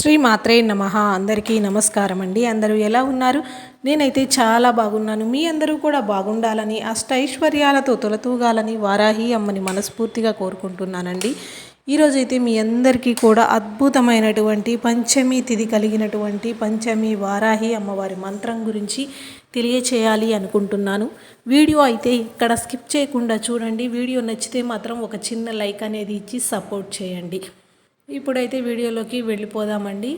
శ్రీ మాత్రే నమ. అందరికీ నమస్కారం అండి. అందరూ ఎలా ఉన్నారు? నేనైతే చాలా బాగున్నాను. మీ అందరూ కూడా బాగుండాలని అష్టైశ్వర్యాలతో తొలతూగాలని వారాహి అమ్మని మనస్ఫూర్తిగా కోరుకుంటున్నానండి. ఈరోజైతే మీ అందరికీ కూడా అద్భుతమైనటువంటి పంచమి తిథి కలిగినటువంటి పంచమి వారాహి అమ్మవారి మంత్రం గురించి తెలియచేయాలి అనుకుంటున్నాను. వీడియో అయితే ఇక్కడ స్కిప్ చేయకుండా చూడండి. వీడియో నచ్చితే మాత్రం ఒక చిన్న లైక్ అనేది ఇచ్చి సపోర్ట్ చేయండి. ఇప్పుడైతే వీడియోలోకి వెళ్ళిపోదామండి.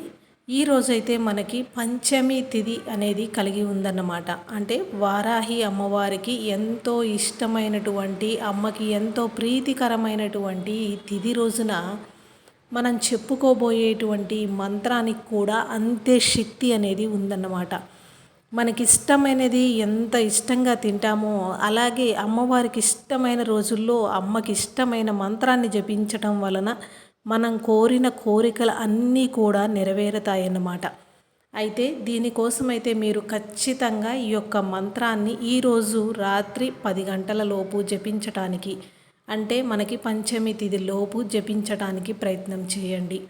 ఈ రోజైతే మనకి పంచమి తిథి అనేది కలిగి ఉందన్నమాట. అంటే వారాహి అమ్మవారికి ఎంతో ఇష్టమైనటువంటి అమ్మకి ఎంతో ప్రీతికరమైనటువంటి ఈ తిథి రోజున మనం చెప్పుకోబోయేటువంటి మంత్రానికి కూడా అంతే శక్తి అనేది ఉందన్నమాట. మనకి ఇష్టమైనది ఎంత ఇష్టంగా తింటామో అలాగే అమ్మవారికి ఇష్టమైన రోజుల్లో అమ్మకి ఇష్టమైన మంత్రాన్ని జపించటం వలన మనం కోరిన కోరికలు అన్నీ కూడా నెరవేరుతాయన్నమాట. అయితే దీనికోసమైతే మీరు ఖచ్చితంగా ఈ యొక్క మంత్రాన్ని ఈరోజు రాత్రి పది గంటల లోపు జపించటానికి అంటే మనకి పంచమి తిథి లోపు జపించటానికి ప్రయత్నం చేయండి.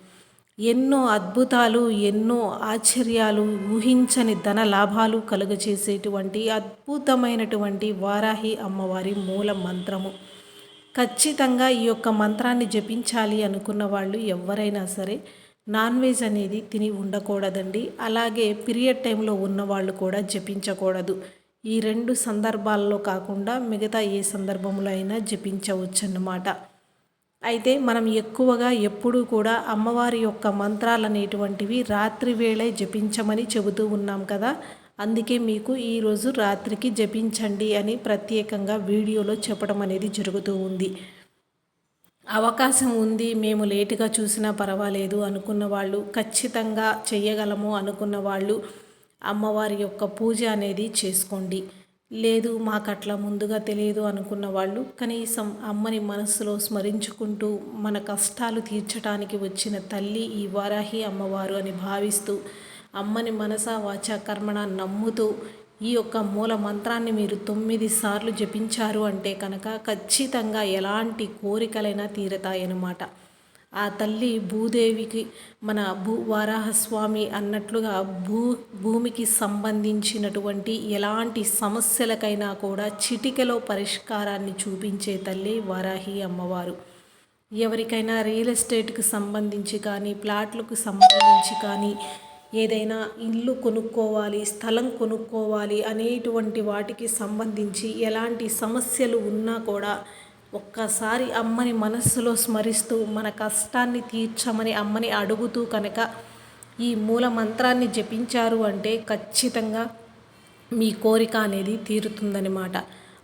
ఎన్నో అద్భుతాలు ఎన్నో ఆశ్చర్యాలు ఊహించని ధన లాభాలు కలుగచేసేటువంటి అద్భుతమైనటువంటి వారాహి అమ్మవారి మూల మంత్రము. ఖచ్చితంగా ఈ యొక్క మంత్రాన్ని జపించాలి అనుకున్న వాళ్ళు ఎవరైనా సరే నాన్ వెజ్ అనేది తిని ఉండకూడదండి. అలాగే పీరియడ్ టైంలో ఉన్న వాళ్ళు కూడా జపించకూడదు. ఈ రెండు సందర్భాల్లో కాకుండా మిగతా ఏ సందర్భంలో అయినా జపించవచ్చు అన్నమాట అయితే మనం ఎక్కువగా ఎప్పుడూ కూడా అమ్మవారి యొక్క మంత్రాలు అనేటువంటివి రాత్రి వేళే జపించమని చెబుతూ ఉన్నాం కదా. అందుకే మీకు ఈరోజు రాత్రికి జపించండి అని ప్రత్యేకంగా వీడియోలో చెప్పడం అనేది జరుగుతూ ఉంది. అవకాశం ఉంది మేము లేటుగా చూసినా పర్వాలేదు అనుకున్న వాళ్ళు ఖచ్చితంగా చెయ్యగలము అనుకున్న వాళ్ళు అమ్మవారి యొక్క పూజ అనేది చేసుకోండి. లేదు మాకు అట్లా ముందుగా తెలియదు అనుకున్న వాళ్ళు కనీసం అమ్మని మనస్సులో స్మరించుకుంటూ మన కష్టాలు తీర్చడానికి వచ్చిన తల్లి ఈ వారాహి అమ్మవారు అని భావిస్తూ అమ్మని మనస వాచ కర్మణ నమ్ముతూ ఈ యొక్క మూల మంత్రాన్ని మీరు తొమ్మిది సార్లు జపించారు అంటే కనుక ఖచ్చితంగా ఎలాంటి కోరికలైనా తీరతాయన్నమాట. ఆ తల్లి భూదేవికి మన భూ వారాహస్వామి అన్నట్లుగా భూ భూమికి సంబంధించినటువంటి ఎలాంటి సమస్యలకైనా కూడా చిటికలో పరిష్కారాన్ని చూపించే తల్లి వారాహి అమ్మవారు. ఎవరికైనా రియల్ ఎస్టేట్కి సంబంధించి కానీ ప్లాట్లకు సంబంధించి కానీ ఏదైనా ఇల్లు కొనుక్కోవాలి స్థలం కొనుక్కోవాలి అనేటువంటి వాటికి సంబంధించి ఎలాంటి సమస్యలు ఉన్నా కూడా ఒక్కసారి అమ్మని మనస్సులో స్మరిస్తూ మన కష్టాన్ని తీర్చమని అమ్మని అడుగుతూ కనుక ఈ మూల మంత్రాన్ని జపించారు అంటే ఖచ్చితంగా మీ కోరిక అనేది తీరుతుందనమాట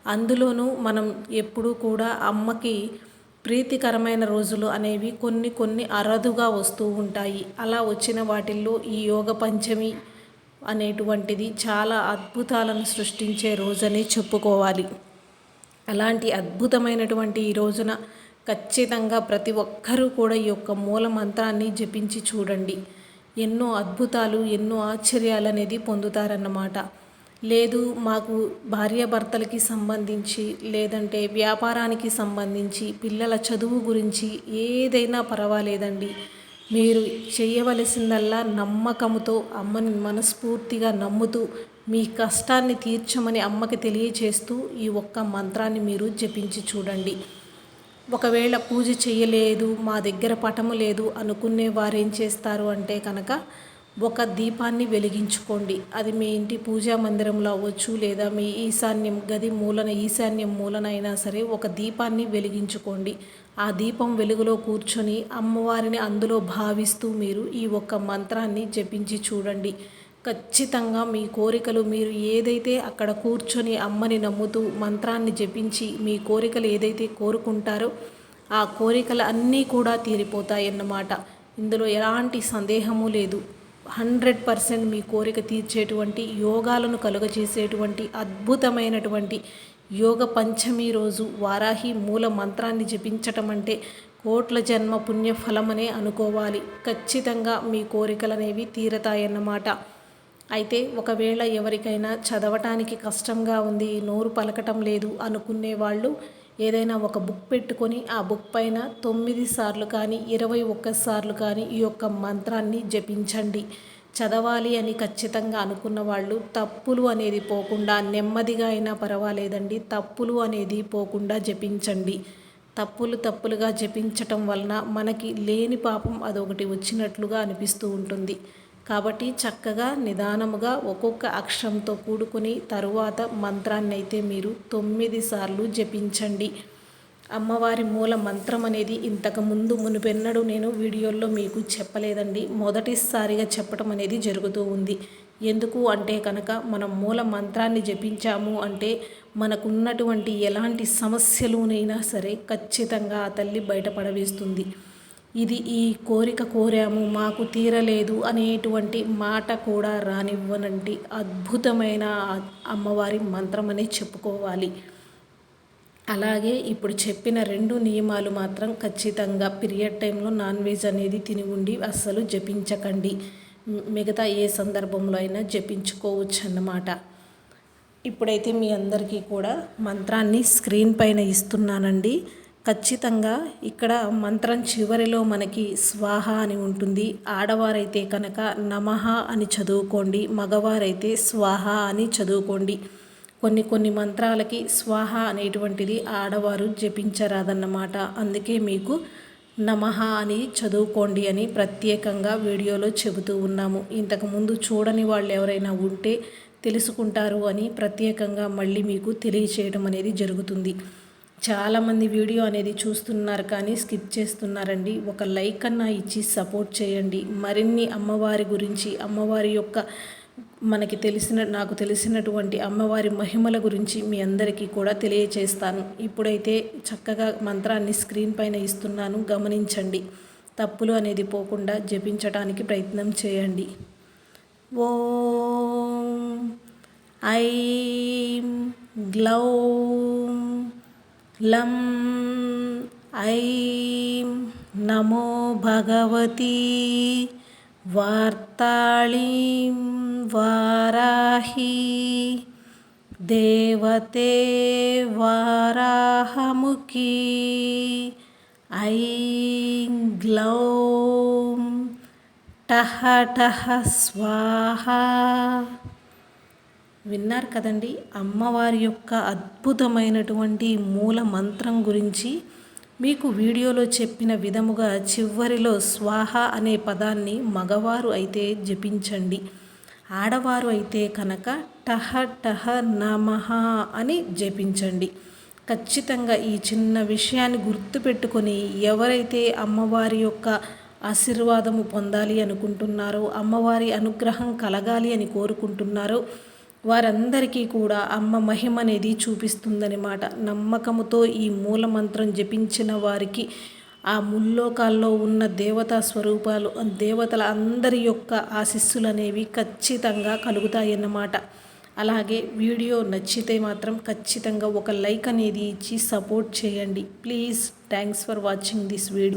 అందులోనూ మనం ఎప్పుడూ కూడా అమ్మకి ప్రీతికరమైన రోజులు అనేవి కొన్ని కొన్ని అరదుగా వస్తూ ఉంటాయి. అలా వచ్చిన వాటిల్లో ఈ యోగ పంచమి అనేటువంటిది చాలా అద్భుతాలను సృష్టించే రోజని చెప్పుకోవాలి. అలాంటి అద్భుతమైనటువంటి ఈ రోజున ఖచ్చితంగా ప్రతి ఒక్కరూ కూడా ఈ యొక్క మూల మంత్రాన్ని జపించి చూడండి. ఎన్నో అద్భుతాలు ఎన్నో ఆశ్చర్యాలు అనేది పొందుతారన్నమాట. లేదు మాకు భార్యాభర్తలకి సంబంధించి లేదంటే వ్యాపారానికి సంబంధించి పిల్లల చదువు గురించి ఏదైనా పర్వాలేదండి. మీరు చేయవలసిందల్లా నమ్మకంతో అమ్మని మనస్ఫూర్తిగా నమ్ముతూ మీ కష్టాన్ని తీర్చమని అమ్మకి తెలియచేస్తూ ఈ ఒక్క మంత్రాన్ని మీరు జపించి చూడండి. ఒకవేళ పూజ చేయలేదు మా దగ్గర పటము లేదు అనుకునే వారు ఏం చేస్తారు అంటే కనుక ఒక దీపాన్ని వెలిగించుకోండి. అది మీ ఇంటి పూజా మందిరంలో అవ్వచ్చు లేదా మీ ఈశాన్యం గది మూలన ఈశాన్యం మూలన అయినా సరే ఒక దీపాన్ని వెలిగించుకోండి. ఆ దీపం వెలుగులో కూర్చొని అమ్మవారిని అందులో భావిస్తూ మీరు ఈ ఒక్క మంత్రాన్ని జపించి చూడండి. ఖచ్చితంగా మీ కోరికలు మీరు ఏదైతే అక్కడ కూర్చొని అమ్మని నమ్ముతూ మంత్రాన్ని జపించి మీ కోరికలు ఏదైతే కోరుకుంటారో ఆ కోరికలు అన్నీ కూడా తీరిపోతాయన్నమాట. ఇందులో ఎలాంటి సందేహము లేదు. హండ్రెడ్ పర్సెంట్ మీ కోరిక తీర్చేటువంటి యోగాలను కలుగజేసేటువంటి అద్భుతమైనటువంటి యోగ పంచమి రోజు వారాహి మూల మంత్రాన్ని జపించటం అంటే కోట్ల జన్మ పుణ్యఫలమనే అనుకోవాలి. ఖచ్చితంగా మీ కోరికలు అనేవి తీరతాయన్నమాట. అయితే ఒకవేళ ఎవరికైనా చదవటానికి కష్టంగా ఉంది నోరు పలకటం లేదు అనుకునే వాళ్ళు ఏదైనా ఒక బుక్ పెట్టుకొని ఆ బుక్ పైన తొమ్మిది సార్లు కానీ ఇరవై ఒక్కసార్లు కానీ ఈ యొక్క మంత్రాన్ని జపించండి. చదవాలి అని ఖచ్చితంగా అనుకున్న వాళ్ళు తప్పులు అనేది పోకుండా నెమ్మదిగా అయినా పర్వాలేదండి. తప్పులు అనేది పోకుండా జపించండి. తప్పులు తప్పులుగా జపించటం వలన మనకి లేని పాపం అదొకటి వచ్చినట్లుగా అనిపిస్తూ ఉంటుంది. కాబట్టి చక్కగా నిదానముగా ఒక్కొక్క అక్షరంతో కూడుకుని తరువాత మంత్రాన్ని అయితే మీరు తొమ్మిది సార్లు జపించండి. అమ్మవారి మూల మంత్రం అనేది ఇంతకు ముందు మునుపెన్నడు నేను వీడియోల్లో మీకు చెప్పలేదండి. మొదటిసారిగా చెప్పడం అనేది జరుగుతూ ఉంది. ఎందుకు అంటే కనుక మనం మూల మంత్రాన్ని జపించాము అంటే మనకున్నటువంటి ఎలాంటి సమస్యలునైనా సరే ఖచ్చితంగా ఆ తల్లి బయటపడవేస్తుంది. ఇది ఈ కోరిక కోరాము మాకు తీరలేదు అనేటువంటి మాట కూడా రానివ్వనంటి అద్భుతమైన అమ్మవారి మంత్రం అనే చెప్పుకోవాలి. అలాగే ఇప్పుడు చెప్పిన రెండు నియమాలు మాత్రం ఖచ్చితంగా పీరియడ్ టైంలో నాన్ వెజ్ అనేది తిని ఉండి అస్సలు జపించకండి. మిగతా ఏ సందర్భంలో అయినా జపించుకోవచ్చు అన్నమాట ఇప్పుడైతే మీ అందరికీ కూడా మంత్రాన్ని స్క్రీన్ పైన ఇస్తున్నానండి. ఖచ్చితంగా ఇక్కడ మంత్రం చివరిలో మనకి స్వాహ అని ఉంటుంది. ఆడవారైతే కనుక నమః అని చదువుకోండి మగవారైతే స్వాహ అని చదువుకోండి. కొన్ని కొన్ని మంత్రాలకి స్వాహ అనేటువంటిది ఆడవారు జపించరాదన్నమాట. అందుకే మీకు నమః అని చదువుకోండి అని ప్రత్యేకంగా వీడియోలో చెబుతూ ఉన్నాము. ఇంతకుముందు చూడని వాళ్ళు ఎవరైనా ఉంటే తెలుసుకుంటారు అని ప్రత్యేకంగా మళ్ళీ మీకు తెలియచేయడం అనేది జరుగుతుంది. చాలామంది వీడియో అనేది చూస్తున్నారు కానీ స్కిప్ చేస్తున్నారండి. ఒక లైక్ అన్నా ఇచ్చి సపోర్ట్ చేయండి. మరిన్ని అమ్మవారి గురించి అమ్మవారి యొక్క మనకి తెలిసిన నాకు తెలిసినటువంటి అమ్మవారి మహిమల గురించి మీ అందరికీ కూడా తెలియచేస్తాను. ఇప్పుడైతే చక్కగా మంత్రాన్ని స్క్రీన్ పైన ఇస్తున్నాను. గమనించండి. తప్పులు అనేది పోకుండా జపించడానికి ప్రయత్నం చేయండి. ఓం ఐం గ్లౌ లం ఐం నమో భగవతి వార్తాళీం వారాహి దేవతే వారాహముఖి ఐం గ్లౌం టహ టహ స్వాహ విన్నారు కదండి? అమ్మవారి యొక్క అద్భుతమైనటువంటి మూల మంత్రం గురించి మీకు వీడియోలో చెప్పిన విధముగా చివరిలో స్వాహ అనే పదాన్ని మగవారు అయితే జపించండి. ఆడవారు అయితే కనుక టహ టహ నమః అని జపించండి. ఖచ్చితంగా ఈ చిన్న విషయాన్ని గుర్తుపెట్టుకొని ఎవరైతే అమ్మవారి యొక్క ఆశీర్వాదము పొందాలి అనుకుంటున్నారో అమ్మవారి అనుగ్రహం కలగాలి అని కోరుకుంటున్నారో వారందరికీ కూడా అమ్మ మహిమ అనేది చూపిస్తుందనమాట నమ్మకముతో ఈ మూల మంత్రం జపించిన వారికి ఆ ముల్లోకాల్లో ఉన్న దేవతా స్వరూపాలు దేవతల అందరి యొక్క ఆశిస్సులు అనేవి ఖచ్చితంగా కలుగుతాయన్నమాట అలాగే వీడియో నచ్చితే మాత్రం ఖచ్చితంగా ఒక లైక్ అనేది ఇచ్చి సపోర్ట్ చేయండి. Please thanks for watching this video.